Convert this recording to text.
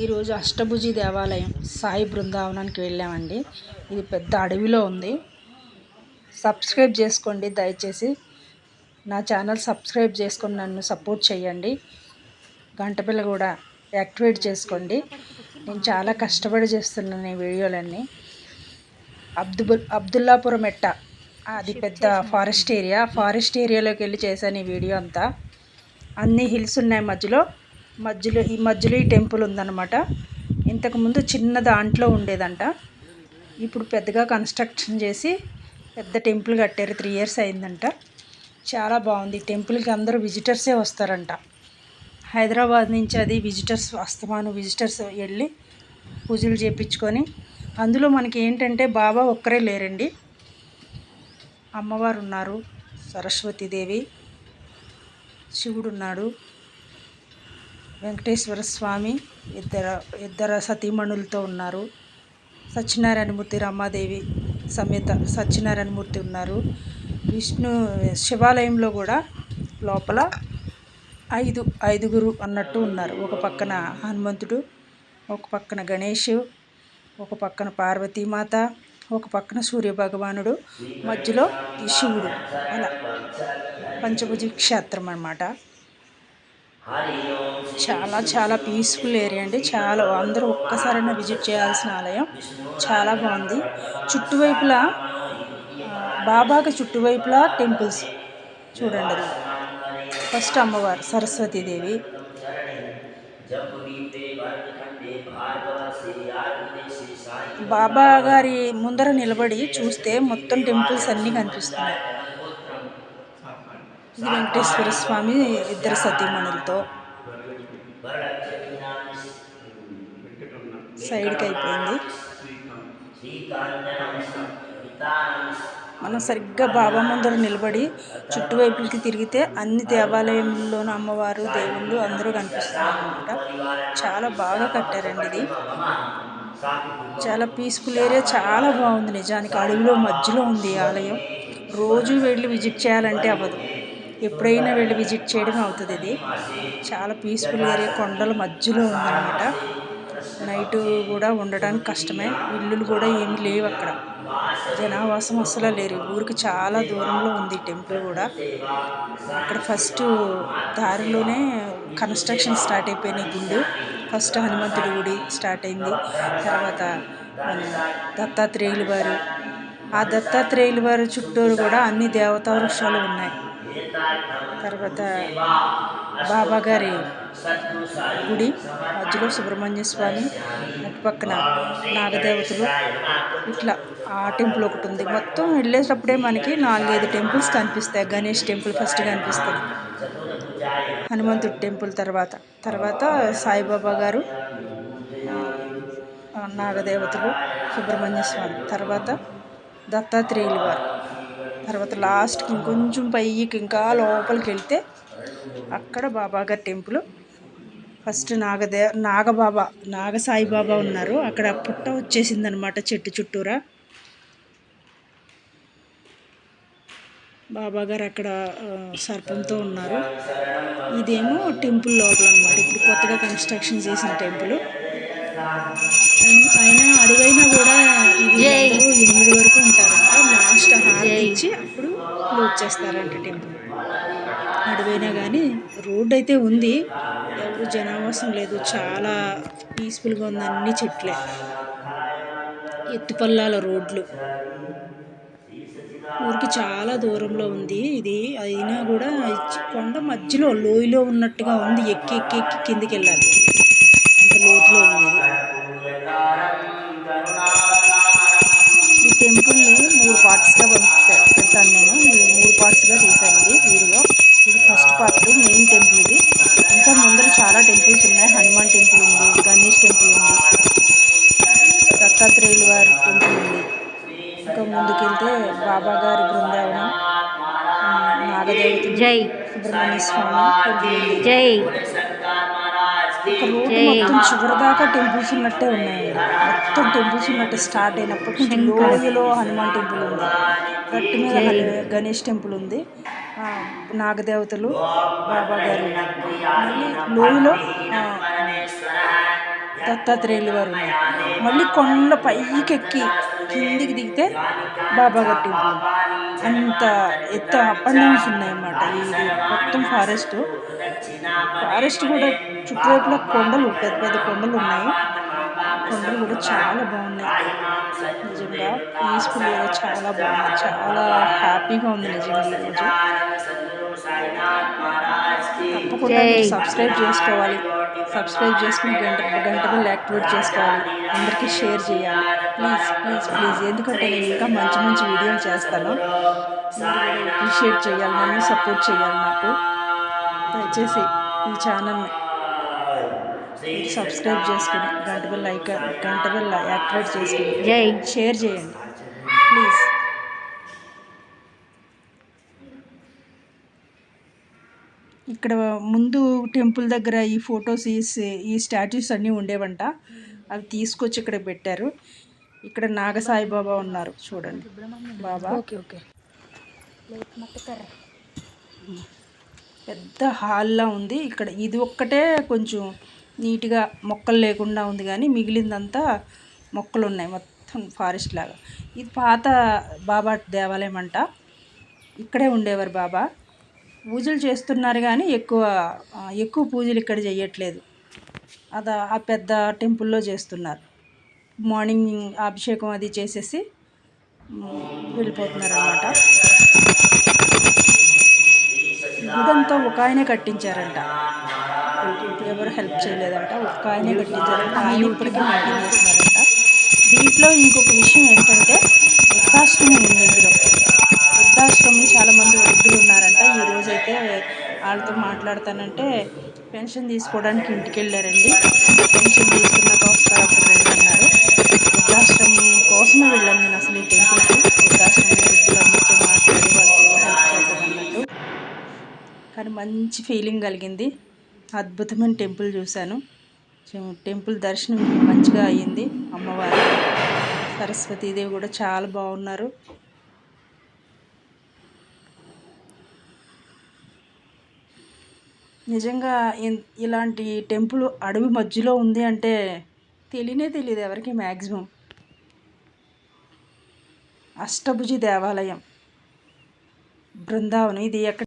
ఈరోజు అష్టభుజి దేవాలయం సాయి బృందావనానికి వెళ్ళామండి. ఇది పెద్ద అడవిలో ఉంది. సబ్స్క్రైబ్ చేసుకోండి. దయచేసి నా ఛానల్ సబ్స్క్రైబ్ చేసుకొని నన్ను సపోర్ట్ చేయండి. గంట పిల్ల కూడా యాక్టివేట్ చేసుకోండి. నేను చాలా కష్టపడి చేస్తున్నాను ఈ వీడియోలన్నీ. అబ్దుబుల్ అబ్దుల్లాపురం మెట్ట అది పెద్ద ఫారెస్ట్ ఏరియా. ఫారెస్ట్ ఏరియాలోకి వెళ్ళి చేశాను ఈ వీడియో అంతా. అన్ని హిల్స్ ఉన్నాయి మధ్యలో. మధ్యలో ఈ మధ్యలో ఈ టెంపుల్ ఉందన్నమాట. ఇంతకుముందు చిన్న దాంట్లో ఉండేదంట. ఇప్పుడు పెద్దగా కన్స్ట్రక్షన్ చేసి పెద్ద టెంపుల్ కట్టారు. త్రీ ఇయర్స్ అయిందంట. చాలా బాగుంది. టెంపుల్కి అందరూ విజిటర్సే వస్తారంట. హైదరాబాద్ నుంచి అది విజిటర్స్ అస్తమాను విజిటర్స్ వెళ్ళి పూజలు చేయించుకొని అందులో మనకి ఏంటంటే బాబా ఒక్కరే లేరండి. అమ్మవారు ఉన్నారు. సరస్వతీదేవి శివుడు ఉన్నాడు. వెంకటేశ్వర స్వామి ఇద్దరు ఇద్దరు సతీమణులతో ఉన్నారు. సత్యనారాయణమూర్తి రమాదేవి సమేత సత్యనారాయణమూర్తి ఉన్నారు. విష్ణు శివాలయంలో కూడా లోపల ఐదు ఐదుగురు అన్నట్టు ఉన్నారు. ఒక పక్కన హనుమంతుడు ఒక పక్కన గణేష్ ఒక పక్కన పార్వతీమాత ఒక పక్కన సూర్యభగవానుడు మధ్యలో శివుడు. అలా. పంచభుజి క్షేత్రం అన్నమాట. చాలా చాలా పీస్ఫుల్ ఏరియా అండి. చాలా అందరూ ఒక్కసారైనా విజిట్ చేయాల్సిన ఆలయం. చాలా బాగుంది. చుట్టువైపులా బాబాకి చుట్టువైపులా టెంపుల్స్ చూడండి. అది ఫస్ట్ అమ్మవారు సరస్వతీదేవి. బాబా గారి ముందర నిలబడి చూస్తే మొత్తం టెంపుల్స్ అన్నీ కనిపిస్తున్నాయి. ఇది వెంకటేశ్వర స్వామి ఇద్దరు సతీమణులతో సైడ్కి అయిపోయింది. మనం సరిగ్గా బాబా ముందర నిలబడి చుట్టువైపులకి తిరిగితే అన్ని దేవాలయంలోనూ అమ్మవారు దేవుళ్ళు అందరూ కనిపిస్తున్నారు అనమాట చాలా బాగా కట్టారండి ఇది. చాలా పీస్ఫుల్ ఏరియా చాలా బాగుంది నిజానికి. అడవిలో మధ్యలో ఉంది ఈ ఆలయం. రోజు వెళ్ళి విజిట్ చేయాలంటే అవ్వదు. ఎప్పుడైనా వెళ్ళి విజిట్ చేయడం అవుతుంది ఇది. చాలా పీస్ఫుల్ కొండల మధ్యలో ఉందన్నమాట. నైట్ కూడా ఉండడానికి కష్టమే. ఇల్లులు కూడా ఏమి లేవు అక్కడ. జనావాసం అసలు లేరు. ఊరికి చాలా దూరంలో ఉంది టెంపుల్ కూడా. అక్కడ ఫస్ట్ దారిలోనే కన్స్ట్రక్షన్ స్టార్ట్ అయిపోయినాయి గుండు ఫస్ట్ హనుమంతుడి గుడి స్టార్ట్ అయింది. తర్వాత దత్తాత్రేయులు వారు ఆ దత్తాత్రేయుల వారి చుట్టూరు కూడా అన్ని దేవతా వృక్షాలు ఉన్నాయి. తర్వాత బాబా గారి గుడి మధ్యలో సుబ్రహ్మణ్య స్వామి పక్కన నాగదేవతలు ఇట్లా ఆ టెంపుల్ ఒకటి ఉంది. మొత్తం వెళ్ళేటప్పుడే మనకి నాలుగైదు టెంపుల్స్ కనిపిస్తాయి. గణేష్ టెంపుల్ ఫస్ట్ కనిపిస్తుంది. హనుమంతుడి టెంపుల్ తర్వాత. తర్వాత సాయిబాబా గారు నాగదేవతలు సుబ్రహ్మణ్య స్వామి. తర్వాత దత్తాత్రేయులు వారు. తర్వాత లాస్ట్కి ఇంకొంచెం పైకి ఇంకా లోపలికి వెళ్తే అక్కడ బాబాగారి టెంపుల్. ఫస్ట్ నాగదే నాగబాబా నాగసాయిబాబా ఉన్నారు. అక్కడ పుట్ట వచ్చేసింది అనమాట చెట్టు చుట్టూరా. బాబాగారు అక్కడ సర్పంతో ఉన్నారు. ఇదేమో టెంపుల్ లోపల అనమాట ఇప్పుడు కొత్తగా కన్స్ట్రక్షన్ చేసిన టెంపుల్. అయినా అడుగైనా కూడా వచ్చేస్తారంట టెంపుల్. అడుగైనా కానీ రోడ్ అయితే ఉంది. ఎవరు జనావాసం లేదు. చాలా పీస్ఫుల్గా ఉంది అన్ని చెట్లే. ఎత్తుపల్లాల రోడ్లు. ఊరికి చాలా దూరంలో ఉంది. ఇది అయినా కూడా కొండ మధ్యలో లోయలో ఉన్నట్టుగా ఉంది. ఎక్కి ఎక్కి ఎక్కి కిందికి వెళ్ళాలి అంత లోతులో ఉంది ఈ టెంపుల్ని మూడు పార్ట్స్గా పెడతాను నేను ఈ మూడు పార్ట్స్గా తీసాను ఇది వీడియో ఇది ఫస్ట్ పార్ట్ మెయిన్ టెంపుల్ ఇది ఇంకా ముందర చాలా టెంపుల్స్ ఉన్నాయి హనుమాన్ టెంపుల్ ఉంది గణేష్ టెంపుల్ ఉంది దత్తాత్రేయుల వారి టెంపుల్ ఉంది ఇంకా ముందుకెళ్తే బాబా గారి బృందావనం నాగదేవత జై. సుబ్రహ్మణ్య స్వామి జై. రోడ్డు మొత్తం చివరి దాకా టెంపుల్స్ ఉన్నట్టే ఉన్నాయండి మొత్తం టెంపుల్స్ ఉన్నట్టే స్టార్ట్ అయినప్పటి నుంచి లోయలో హనుమాన్ టెంపుల్ ఉంది. గట్టి మీద గణేష్ టెంపుల్ ఉంది. నాగదేవతలు బాబా గారు. మళ్ళీ లోయలో దత్తాత్రేయులు వారు మళ్ళీ కొండ పైకి ఎక్కి కిందికి దిగితే బాబా టెంపుల్ అంత ఎత్తు అప్ అండ్ డౌన్స్ ఉన్నాయన్నమాట. ఇది మొత్తం ఫారెస్ట్. ఫారెస్ట్ కూడా చుట్టువైపుల కొండలు పెద్ద పెద్ద కొండలు ఉన్నాయి. కొండలు కూడా చాలా బాగున్నాయి. నిజంగా పీస్ఫుల్గా చాలా బాగుంది చాలా హ్యాపీగా ఉంది నిజంగా ఈరోజు తప్పకుండా సబ్స్క్రైబ్ చేసుకోవాలి. సబ్స్క్రైబ్ చేసుకుని గంట గంట బిల్ యాక్టివేట్ చేసుకోవాలి. అందరికీ షేర్ చేయాలి. ప్లీజ్ ప్లీజ్ ప్లీజ్ ఎందుకంటే నేను ఇంకా మంచి మంచి వీడియోలు చేస్తాను. అప్రిషియేట్ చేయాలి నన్ను సపోర్ట్ చేయాలి నాకు. దయచేసి ఈ ఛానల్ని సబ్స్క్రైబ్ చేసుకుని గంట బిల్ లైక్ గంట బిల్ యాక్టివేట్ చేసుకుని షేర్ చేయండి. ప్లీజ్ ఇక్కడ ముందు టెంపుల్ దగ్గర ఈ ఫొటోస్ ఈ ఈ స్టాచ్యూస్ అన్నీ ఉండేవంట. అవి తీసుకొచ్చి ఇక్కడ పెట్టారు. ఇక్కడ నాగసాయి బాబా ఉన్నారు. చూడండి. బాబా. Okay okay. పెద్ద హాల్లా ఉంది. ఇక్కడ ఇది ఒక్కటే కొంచెం నీట్గా మొక్కలు లేకుండా ఉంది కానీ మిగిలిందంతా మొక్కలు ఉన్నాయి మొత్తం ఫారెస్ట్ లాగా. ఇది పాత బాబా దేవాలయం అంట ఇక్కడే ఉండేవారు బాబా. పూజలు చేస్తున్నారు కానీ ఎక్కువ ఎక్కువ పూజలు ఇక్కడ చేయట్లేదు. అది ఆ పెద్ద టెంపుల్లో చేస్తున్నారు. మార్నింగ్ అభిషేకం అది చేసేసి వెళ్ళిపోతున్నారు అనమాట గుడంతా ఒక ఆయనే కట్టించారంట. ఎవరు హెల్ప్ చేయలేదంట. ఒక ఆయనే కట్టించారంట. ఆయన ఇప్పటికీ మెయింటైన్ చేస్తున్నారంట దీంట్లో ఇంకొక విషయం ఏంటంటే వృద్ధాశ్రమం ఉంది ఇందులో. వృద్ధాశ్రమం చాలామంది వృద్ధులు ఉన్నారంట. ఈ రోజైతే వాళ్ళతో మాట్లాడతానంటే పెన్షన్ తీసుకోవడానికి ఇంటికి వెళ్ళారండి. పెన్షన్ తీసుకున్నాక వస్తారు అప్పుడు రండి అన్నారు వృద్ధాశ్రమం కోసమే వెళ్ళాను నేను అసలు ఈ టెంపుల్కి. వృద్ధాశ్రమం వృద్ధులందరితో మాట్లాడి వాళ్ళకి హెల్ప్ చేద్దాం అన్నట్టు కానీ మంచి ఫీలింగ్ కలిగింది. అద్భుతమైన టెంపుల్ చూశాను. టెంపుల్ దర్శనం మంచిగా అయ్యింది. అమ్మవారు సరస్వతీదేవి కూడా చాలా బాగున్నారు. నిజంగా ఇలాంటి టెంపుల్ అడవి మధ్యలో ఉంది అంటే తెలియనే తెలియదు ఎవరికి మ్యాక్సిమం అష్టభుజి దేవాలయం. బృందావనం. ఇది ఎక్కడ